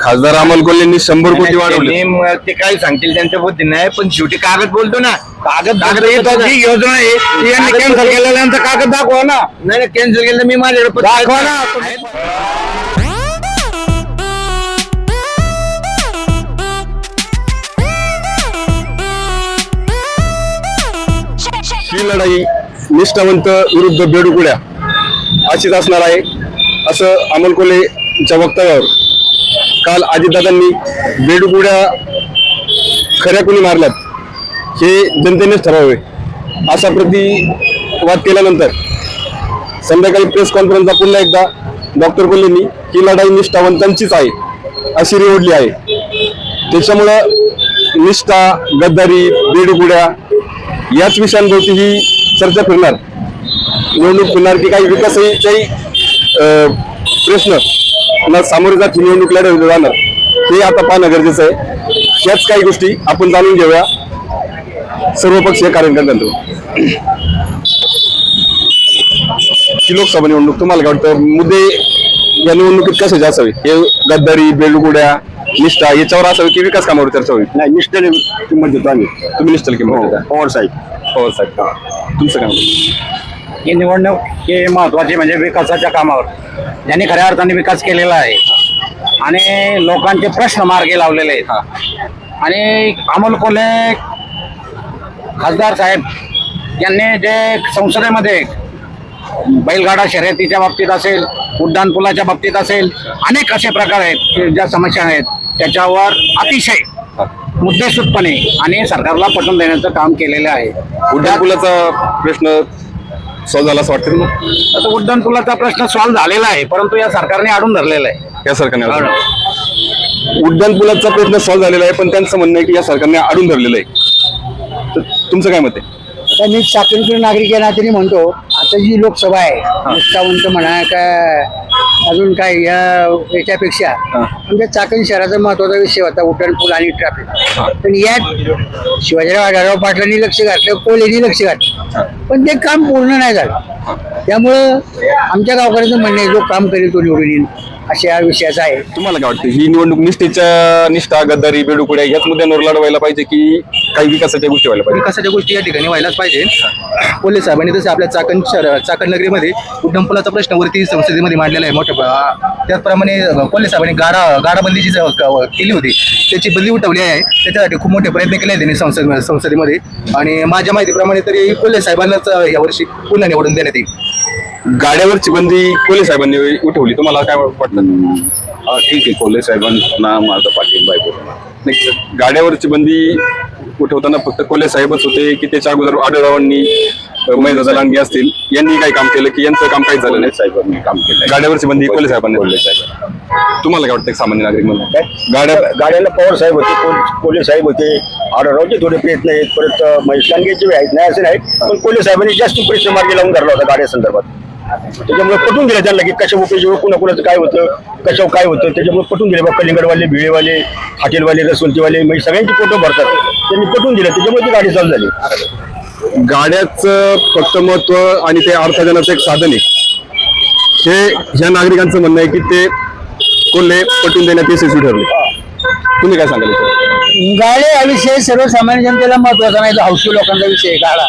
खासदार अमोल कोल्हेंनी शंभर कोटी वाढवले. त्यांनी ते काय सांगतील त्यांच्या बुद्धी नाही पण शेवटी कागद बोलतो ना. कागद येतात जी योजना आहे. ती यांनी कागद- कॅन्सल केलेल्यांचा कागद दाखवा ना. नाही कॅन्सल केलं मी माझ्याकडे पत्र- दाखवा ना. ही लढाई निष्ठावंत विरुद्ध बेडुकुड्या अशीच असणार आहे असं अमोल कोल्हेच्या वक्तव्यावर. काल अजितदादांनी बेडुकुड्या खऱ्या कोणी मारल्यात हे जनतेनेच ठरवावे. असा प्रतिवाद केल्यानंतर संध्याकाळी प्रेस कॉन्फरन्सला पुन्हा एकदा डॉक्टर कोल्हेंनी ही लढाई निष्ठावंतांचीच आहे अशी रिवडली आहे. त्याच्यामुळं निष्ठा गद्दारी बेडुकुड्या याच विषयांभोवती ही चर्चा फिरणार. निवडणूक फिरणार की काही विकासही काही प्रश्न ना सामोरे जात ही निवडणूक लढवली जाणार. हे आता पाहणं गरजेचं आहे. याच काही गोष्टी आपण जाणून घेऊया. सर्वपक्षीय कार्यकर्त्यांतून ही लोकसभा निवडणूक तुम्हाला काय वाटतं? मुद्दे या निवडणुकीत कशाचे असावे? हे गद्दारी बेलगुड्या निष्ठा याच्यावर असावे की विकास कामावर चर्चा होईल नाही निष्ठेने किंमत देतो आम्ही. तुम्ही निष्ठल किंमत देता. पवार साहेब. पवार साहेब तुमचं काय म्हणणं? ही निवडणूक ही महत्वाची म्हणजे विकासाच्या कामावर. ज्यांनी खऱ्या अर्थाने विकास केलेला आहे. आणि लोकांचे प्रश्न मार्गी लावलेले आहेत. आणि अमोल कोल्हे खासदार साहेब यांनी जे संसदेमध्ये बैलगाडा शर्यतीच्या बाबतीत असेल उड्डाण पुलाच्या बाबतीत असेल अनेक असे प्रकार आहेत की ज्या समस्या आहेत त्याच्यावर अतिशय मुद्देसूदपणे आणि सरकारला पटवून देण्याचं काम केलेलं आहे. उड्डाण पुलाचा प्रश्न सॉल्व्ह झाला असं वाटतं? आता उड्डाण पुलाचा प्रश्न सॉल्व्ह झालेला आहे परंतु या सरकारने अडून धरलेला आहे. या सरकारने. उड्डाण पुलाचा प्रश्न सॉल्व्ह झालेला आहे पण त्यांचं म्हणणं आहे की या सरकारने अडून धरलेलं आहे. तर तुमचं काय मत आहे? तर मी चाकणकर नागरिक या नात्याने म्हणतो आता जी लोकसभा आहे. निष्ठावंत म्हणा का अजून काय या याच्यापेक्षा. आमच्या चाकण शहराचा महत्त्वाचा विषय होता उड्डाण पूल आणि ट्रॅफिक पण यात शिवाजीराव आढळराव पाटलांनी लक्ष घातलं कोलेनी लक्ष घातलं. पण ते काम पूर्ण नाही झालं. त्यामुळं आमच्या गावकऱ्यांचं म्हणणं आहे जो काम करेल तो निवडून येईल. अशा विषयाचा आहे. तुम्हाला काय वाटतं? ही निवडणूक निष्ठेच्या निष्ठा गद्दारी बेडुकुड्या याच मुद्द्यांवर लढवायला पाहिजे की काही विकासाच्या गोष्टी व्हायला पाहिजे? विकासाच्या गोष्टी या ठिकाणी व्हायलाच पाहिजे. पोलीस साहेबांनी तसं आपल्या चाकण शहर चाकण नगरीमध्ये उड्डाण पुलाचा प्रश्न वरती संसदेमध्ये मांडलेला आहे मोठ्या प्र- त्याचप्रमाणे पोलीस साहेबांनी गाडा गाडाबंदीची जी क- केली होती त्याची बदली उठवली आहे. त्याच्यासाठी खूप मोठे प्रयत्न केले आहेत त्यांनी संसद संसदेमध्ये. आणि माझ्या माहितीप्रमाणे तरी कोल्हे साहेबांनाच यावर्षी पुन्हा निवडून देण्यात येईल. गाड्यावरची बंदी कोल्हे साहेबांनी उठवली. तुम्हाला काय वाटतं? ठीक आहे. कोल्हे साहेबांना माझा पाठिंबा आहे पूर्ण. नाही, गाड्यावरची बंदी उठवताना फक्त कोल्हे साहेबच होते की त्याच्या अगोदर आढळरावांनी महेंद्र लांडगे असतील. यांनी काय काम केलं की यांचं काम काही झालं नाही. साहेबांनी काम केलं गाड्यावरची बंदी कोल्हे साहेबांनी कोल्हे साहेब तुम्हाला काय वाटतं सामान्य नागरिक म्हणून? गाड्या गाड्याला पवार साहेब होते कोल- साहेब होते. आढळरावचे थोडे प्रयत्न आहेत. परत महेश लांडगेचे बी आहेत नाही असं नाही पण कोल्हे साहेबांनी जास्त प्रश्न मार्गी लावून धरला होता गाड्या संदर्भात. त्याच्यामुळे पटून दिलं त्यांना की कशा उपयोगी कुणा कुणाचं काय होतं कशावर काय होतं त्याच्यामुळे पटून दिले बा कलिंगडवाले भिळेवाले हॉटेलवाले रसवंतीवाले म्हणजे सगळ्यांची फोटो भरतात. त्यांनी पटून दिलं त्याच्यामुळे ती गाडी चालू झाली. गाड्याचं फक्त महत्त्व आणि ते अर्थार्जनाचं एक साधन आहे. हे ह्या नागरिकांचं म्हणणं आहे की ते कोल्हे पटून देण्यात यशस्वी ठरले. तुम्ही काय सांगाल याच्यावर? गाडी हा विषय सर्वसामान्य जनतेला महत्त्वाचा नाही तो हौशी लोकांचा विषय आहे गाडा.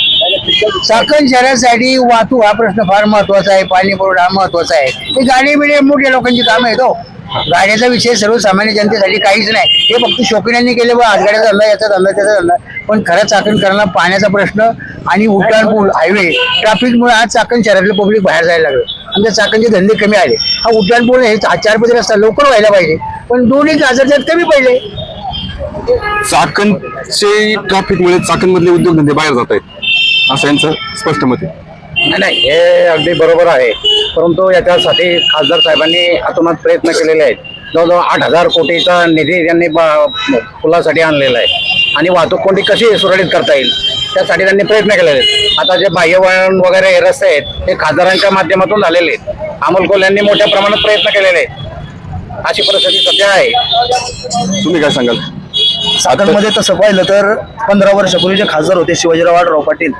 चाकण शहरासाठी वाहतूक हा प्रश्न फार महत्त्वाचा आहे. पाणी पुरवठा महत्त्वाचा आहे. हे गाडी बिडी मोठ्या लोकांची काम आहे तो हो. गाड्याचा विषय सर्वसामान्य जनतेसाठी काहीच नाही. हे फक्त शौकीनांनी केले बा आज गाड्याचा धंदा याचा धंदा त्याचा धंदा. पण खरा चाकणकरांना पाण्याचा प्रश्न आणि उड्डाण पूल हायवे ट्रॅफिकमुळे आज चाकण शहरातलं पब्लिक बाहेर जायला लागलं. आमच्या चाकणचे धंदे कमी आले. हा उड्डाण पूल हे चारपदरी रस्ता लवकर व्हायला पाहिजे. पण दोन्ही गाजर त्यात कमी पडले. चाकणचे ट्रॅफिकमुळे चाकणमधले उद्योगधंदे बाहेर जात आहेत. असं यांचं स्पष्ट मत आहे. नाही नाही हे अगदी बरोबर आहे. परंतु याच्यासाठी खासदार साहेबांनी हातोनात प्रयत्न केलेले आहेत. जवळजवळ आठ हजार कोटीचा निधी त्यांनी पुलासाठी आणलेला आहे. आणि वाहतूक कोणती कशी सुरळीत करता येईल त्यासाठी त्यांनी प्रयत्न केलेले आहेत. आता जे बाह्यवळण वगैरे हे रस्ते आहेत ते खासदारांच्या माध्यमातून झालेले आहेत. अमोल कोल यांनी मोठ्या प्रमाणात प्रयत्न केलेले आहेत. अशी परिस्थिती सध्या आहे. तुम्ही काय सांगाल? सातारमध्ये तसं पाहिलं तर पंधरा वर्षापूर्वी जे खासदार होते शिवाजीराव आढळराव पाटील.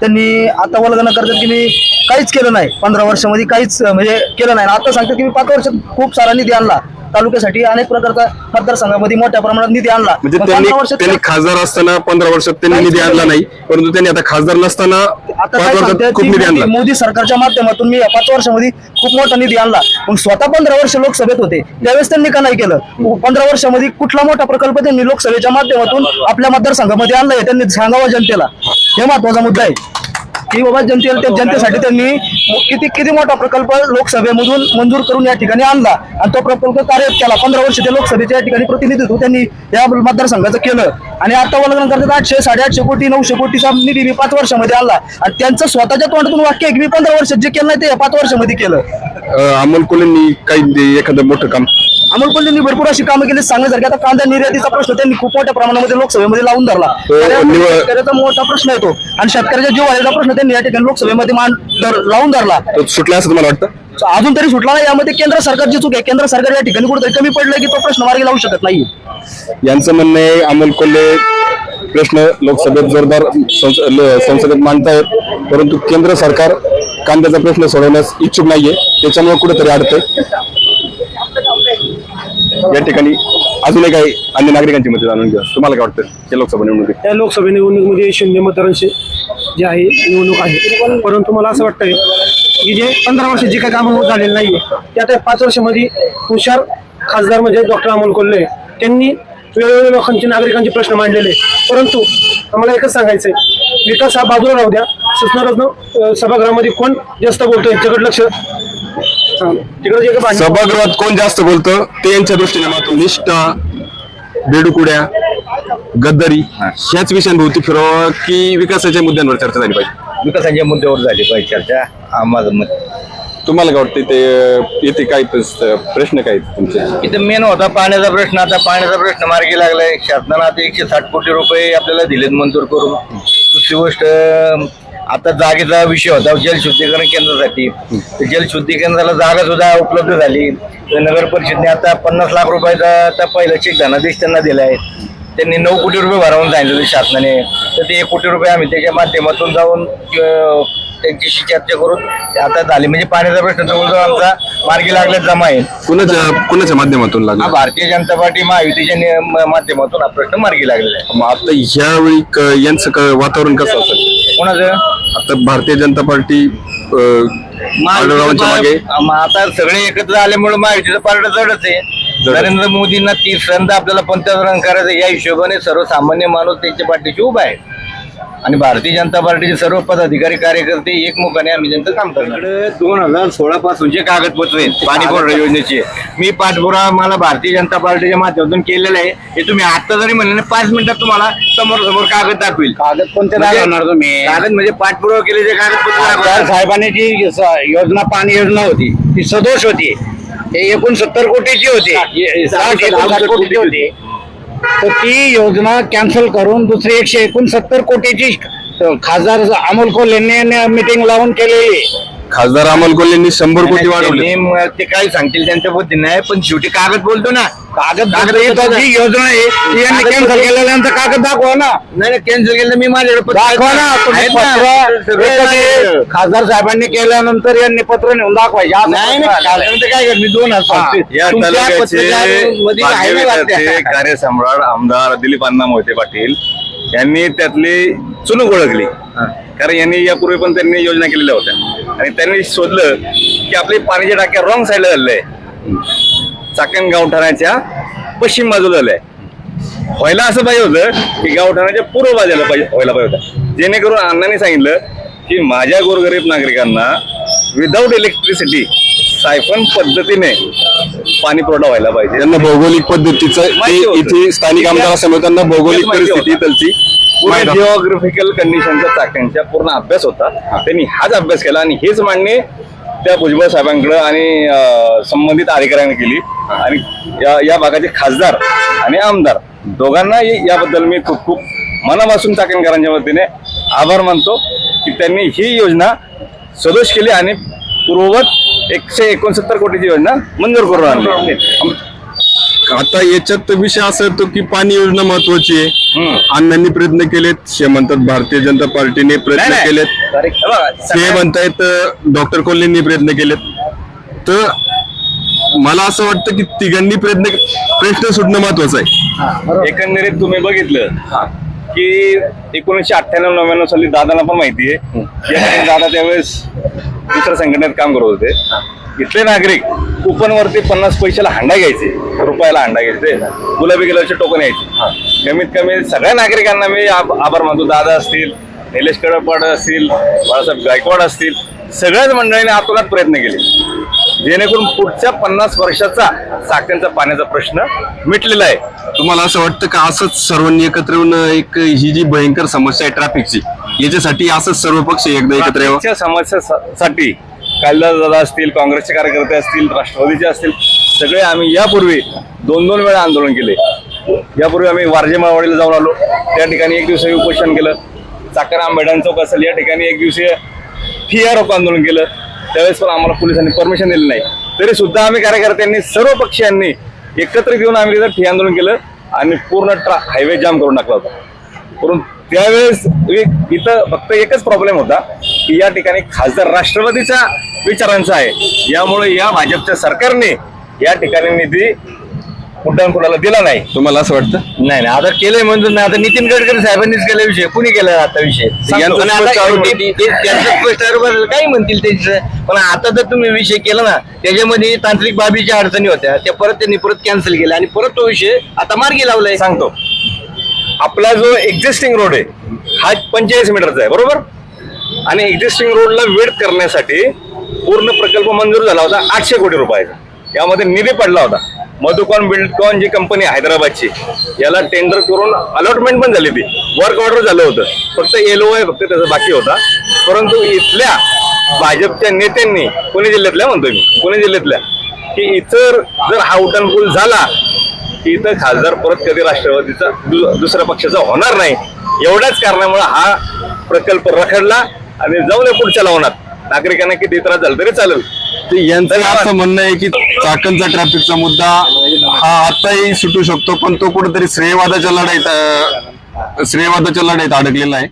त्यांनी आता वलगणं करतात की मी काहीच केलं नाही. पंधरा वर्षामध्ये काहीच म्हणजे केलं नाही. आणि आता सांगतात की मी पाच वर्षात खूप सारा निधी आणला. तालुक्यासाठी अनेक प्रकारचा मतदारसंघामध्ये मोठ्या प्रमाणात निधी आणला. म्हणजे त्यांनी त्यांनी खासदार असताना पंधरा वर्षात त्यांनी निधी आणला नाही परंतु त्यांनी आता खासदार नसताना आता पाच काय वर्षात सांगते? खूप निधी आणला. मोदी सरकारच्या माध्यमातून मी या पाच वर्षामध्ये खूप मोठा निधी आणला. मग स्वतः पंधरा वर्ष लोकसभेत होते. त्यावेळेस त्यांनी का नाही केलं? पंधरा वर्षामध्ये कुठला मोठा प्रकल्प त्यांनी लोकसभेच्या माध्यमातून आपल्या मतदारसंघामध्ये आणलाय त्यांनी सांगावं जनतेला. हे महत्त्वाचा मुद्दा आहे. की बाबा जनतेला जनतेसाठी त्यांनी किती किती मोठा प्रकल्प लोकसभेमधून मंजूर करून या ठिकाणी आणला. आणि तो प्रकल्प कार्य केला. पंधरा वर्ष ते लोकसभेच्या या ठिकाणी प्रतिनिधित्व त्यांनी या मतदारसंघाचं केलं. आणि आता वलगन करतात आठशे साडेआठशे कोटी नऊशे कोटीचा निधी मी पाच वर्षामध्ये आणला. आणि त्यांचं स्वतःच्या तोंडातून वाक्य आहे की मी पंधरा वर्षात जे केलं नाही ते या पाच वर्षामध्ये केलं. अं, अमोल कोल्हेंनी काही एखादं मोठं काम अमोल कोल्हेंनी भरपूर अशी कामं केली. सांगण्यासारखी आता कांदा निर्यातीचा प्रश्न त्यांनी खूप मोठ्या प्रमाणामध्ये लोकसभेमध्ये लावून धरला. निवड- शेतकऱ्याचा मोठा प्रश्न येतो. आणि शेतकऱ्याच्या जीवाचा प्रश्न त्यांनी या ठिकाणी लोकसभेमध्ये मान धर- लावून धरला. तो सुटला असं तुम्हाला वाटतं? अजून तरी सुटला नाही. यामध्ये केंद्र सरकारची चूक आहे. केंद्र सरकार या ठिकाणी कुठेतरी कमी पडलंय की तो प्रश्न मार्गी लावू शकत नाही. यांचं म्हणणं आहे अमोल कोल्हे प्रश्न लोकसभेत जोरदार संस- ल- संसदेत मांडतायत. परंतु केंद्र सरकार कांद्याचा प्रश्न सोडवण्यास इच्छुक नाहीये. त्याच्यामुळे कुठेतरी अडतंय. या ठिकाणी अजूनही काही अन्य नागरिकांची मते जाणून घ्या. तुम्हाला काय वाटतं? या लोकसभा निवडणुकीत. त्या लोकसभा निवडणुकीमध्ये शून्य मतदारांशी जे आहे निवडणूक आहे. परंतु मला असं वाटतंय की जे पंधरा वर्ष जे काही कामं झालेलं नाहीये ते आता पाच वर्षामध्ये हुशार खासदार म्हणजे डॉक्टर अमोल कोल्हे त्यांनी वेगवेगळ्या लोकांचे नागरिकांचे प्रश्न मांडलेले. परंतु आम्हाला एकच सांगायचंय विकास हा बाजूला राहू द्या. सूचनारत्न सभागृहामध्ये कोण जास्त बोलतोय याच्याकडे लक्ष तिकडे जे काही भांडण- सभागृहात कोण जास्त बोलतं ते यांच्या दृष्टीने महत्त्व निष्ठा बेडुकुड्या गद्दारी ह्याच विषयांभोवती फिरवा की विकासाच्या मुद्द्यांवर चर्चा झाली पाहिजे? विकासाच्या मुद्द्यावर झाली पाहिजे चर्चा. हा माझं मत. तुम्हाला काय वाटतं ते येथे काय प्रस- प्रश्न काय आहेत तुमचे? इथं मेन होता पाण्याचा प्रश्न. आता पाण्याचा प्रश्न मार्गी लागलाय. शासनानं आता एकशे साठ कोटी रुपये आपल्याला दिलेत मंजूर करून. दुसरी गोष्ट आता जागेचा विषय होता. जलशुद्धीकरण केंद्रासाठी. जलशुद्धीकरणाला जागा सुद्धा उपलब्ध झाली. तर नगर परिषदने आता पन्नास लाख रुपयाचा आता पहिला चेक धनादेश त्यांना दिलाय त्यांनी नऊ कोटी रुपये भरावून सांगितले शासनाने. तर ते एक कोटी रुपये आम्ही त्याच्या माध्यमातून जाऊन त्यांच्याशी चर्चा करून ते आता झाले. म्हणजे पाण्याचा प्रश्न जवळजवळ आमचा मार्गी लागल्यात जमा आहे. कुणाच्या कुणाच्या माध्यमातून लागला? भारतीय जनता पार्टी महायुतीच्या माध्यमातून हा प्रश्न मार्गी लागलेला आहे. मग आता ह्यावेळी क- यांचं वातावरण कसं असेल? कोणाचं? आता भारतीय जनता पार्टी आढळरावांच्या मागे? आता सगळे एकत्र आल्यामुळे महायुतीचं पार्ट जडच आहे. नरेंद्र मोदींना तिसऱ्यांदा आपल्याला पंतप्रधान करायचं या हिशोबाने सर्वसामान्य माणूस त्यांच्या पाठीशी उभा आहे. आणि भारतीय जनता पार्टीचे सर्व पदाधिकारी कार्यकर्ते एकमुखाने आम्ही त्यांचं काम करणार. दोन हजार सोळा पासूनचे कागदपत्र आहेत पाणी पुरवठा योजनेचे मी पाठपुरा मला भारतीय जनता पार्टीच्या माध्यमातून केलेलं आहे. हे तुम्ही आता जरी म्हणले ना पाच मिनिटात तुम्हाला समोर समोर कागद दाखवेल. कागद कोणते म्हणजे- दाखवणार तुम्ही? कागद म्हणजे पाठपुरावा केलेले कागदपत्र. साहेबांनी जी योजना पाणी योजना होती. ती सदोष होती. हे एकोणसत्तर कोटीची होती. तर ती योजना कॅन्सल करून दुसरी एकशे एकोणसत्तर कोटीची खासदार अमोल कोल्हेंनी मिटिंग लावून केलेली खासदार अमोल कोल्हेंनी शंभर कोटी वाढवले. ते काय सांगतील त्यांच्या बुद्धीने आहे पण शेवटी कागद बोलतो ना. कागद कागद ही येतो ना. जी योजना आहे. ती यांनी कागद कॅन्सल केलेल्यांचा कागद दाखवा ना. नाही नाही कॅन्सल केलं मी माझ्याकडे दाखवा ना. तुम्ही आहेत. पत्र खासदार साहेबांनी केल्यानंतर यांनी पत्र नेऊन दाखवायचे असं नाही नाही काय करत मी दोन हजार सांगतोय. या तुमच्या तालुक्याचे पत्रकारांमध्ये आहे ना भाग्यविधाते वाटतं. कार्यसम्राट आमदार दिलीप अण्णा मोहिते पाटील. यांनी त्यातली चुनूक ओळखली. कारण यांनी यापूर्वी पण त्यांनी योजना केलेल्या होत्या. आणि त्यांनी शोधलं की आपली पाण्याच्या टाक्या रॉंग साईडला झालेल्या आहे चाकण गावठाणाच्या पश्चिम बाजूला झालंय व्हायला असं पाहिजे होतं की गावठाणाच्या पूर्व बाजूला पाहिजे व्हायला पाहिजे होतं. जेणेकरून अण्णांनी सांगितलं की माझ्या गोरगरीब नागरिकांना विदाऊट इलेक्ट्रिसिटी सायफन पद्धतीने पाणी पुरवठा व्हायला पाहिजे. त्यांना भौगोलिक पद्धतीचं माहिती होतं. इथे स्थानिक आमदार असल्यामुळे त्यांना भौगोलिक माहिती होतं. परिस्थिती त्यांची पूर्ण जिओग्राफिकल कंडिशनच्या चाक्यांच्या पूर्ण अभ्यास होता. त्यांनी हाच अभ्यास केला आणि हेच मांडणी त्या भुजबळ साहेबांकडे आणि अं, संबंधित अधिकाऱ्यांनी केली. आणि या या भागाचे खासदार आणि आमदार दोघांना याबद्दल मी खूप खूप मनापासून चाकणकरांच्या वतीने आभार मानतो की त्यांनी ही योजना सदोष केली आणि पूर्ववत एकशे एकोणसत्तर कोटीची योजना मंजूर करून आणली. आता याच्यात विषय असा येतो की पाणी योजना महत्वाची आहे. अण्णांनी प्रयत्न केलेत हे म्हणतात भारतीय जनता पार्टीने प्रयत्न नाही. केलेत. सगळ्यात- म्हणतायत डॉक्टर कोल्हेंनी प्रयत्न केलेत. तर मला असं वाटतं की तिघांनी प्रयत्न प्रश्न सुटणं महत्वाचं आहे. एकंदरीत तुम्ही बघितलं की एकोणीसशे अठ्ठ्याण्णव नव्याण्णव साली दादांना पण माहिती आहे. दादा त्यावेळेस दुसऱ्या संघटनेत काम करत होते. इथले नागरिक कुपनवरती पन्नास पैशाला हांडा घ्यायचे रुपयाला हांडा घ्यायचे गुलाबी कलरचे टोकन यायचे कमीत कमी सगळ्या नागरिकांना मी आभार मानतो. दादा असतील निलेश कडपाड असतील बाळासाहेब गायकवाड असतील सगळ्याच मंडळीने आतोनात प्रयत्न केले. जेणेकरून पुढच्या पन्नास वर्षाचा साखरेचा पाण्याचा प्रश्न मिटलेला आहे. तुम्हाला असं वाटतं का असंच सर्वांनी एकत्र येऊन एक ही जी भयंकर समस्या आहे ट्रॅफिकची याच्यासाठी असंच सर्व पक्ष एकदा एकत्र यावं. ट्रॅफिकच्या समस्यासाठी कालिदास दादा असतील काँग्रेसचे कार्यकर्ते असतील राष्ट्रवादीचे असतील सगळे आम्ही यापूर्वी दोन दोन वेळा आंदोलन केले. यापूर्वी आम्ही वारजे माळवाडीला जाऊन आलो. त्या ठिकाणी एक दिवसीय उपोषण केलं. चाकण आंबेडान चौक असेल या ठिकाणी एक दिवसीय ठिया रोको आंदोलन केलं. त्यावेळेस पण आम्हाला पोलिसांनी परमिशन दिलं नाही. तरी सुद्धा आम्ही कार्यकर्त्यांनी सर्व पक्षीयांनी एकत्रित येऊन आम्ही तिथं ठिय्या आंदोलन केलं आणि पूर्ण ट्रा हायवे जाम करून टाकला होता. परंतु त्यावेळेस इथं फक्त एकच प्रॉब्लेम होता की या ठिकाणी खासदार राष्ट्रवादीच्या विचारांचा आहे. यामुळे या भाजपच्या सरकारने या ठिकाणी निधी उड्डाण कुणाला दिला नाही. तुम्हाला असं वाटतं? नाही नाही. आता केलंय म्हणून नाही. आता नितीन गडकरी साहेबांनीच केला विषय. कुणी केला आता विषय? काही म्हणतील त्यांचं पण आता जर तुम्ही विषय केला ना त्याच्यामध्ये तांत्रिक बाबीच्या अडचणी होत्या. त्या परत त्यांनी परत कॅन्सल केल्या. आणि परत तो विषय आता मार्गी लावलाय. सांगतो. आपला जो एक्झिस्टिंग रोड आहे हा पंचेचाळीस मीटरचा आहे बरोबर? आणि एक्झिस्टिंग रोडला वेळ करण्यासाठी पूर्ण प्रकल्प मंजूर झाला होता आठशे कोटी रुपयाचा. यामध्ये निधी पडला होता. मधुकॉन बिल्डकॉन जी कंपनी हैदराबादची याला टेंडर करून अलॉटमेंट पण झाली ती वर्क ऑर्डर झालं होतं. फक्त एलओ आहे फक्त त्याचा बाकी होता. परंतु इथल्या भाजपच्या नेत्यांनी पुणे जिल्ह्यातल्या म्हणतोय मी पुणे जिल्ह्यातल्या की इतर जर हा उड्डाणपूल झाला की इथं खासदार परत कधी राष्ट्रवादीचा दुसऱ्या पक्षाचा होणार नाही. एवढ्याच कारणामुळे हा प्रकल्प रखडला आणि जाऊन या पुढच्या लावणार. नागरिकांना किती त्रास झाला तरी चालेल. ते यांचं असं म्हणणं आहे की चाकणचा ट्रॅफिकचा मुद्दा हा आताही सुटू शकतो पण तो कुठेतरी श्रेयवादाच्या लढाईत श्रेयवादाच्या लढाईत अडकलेला आहे.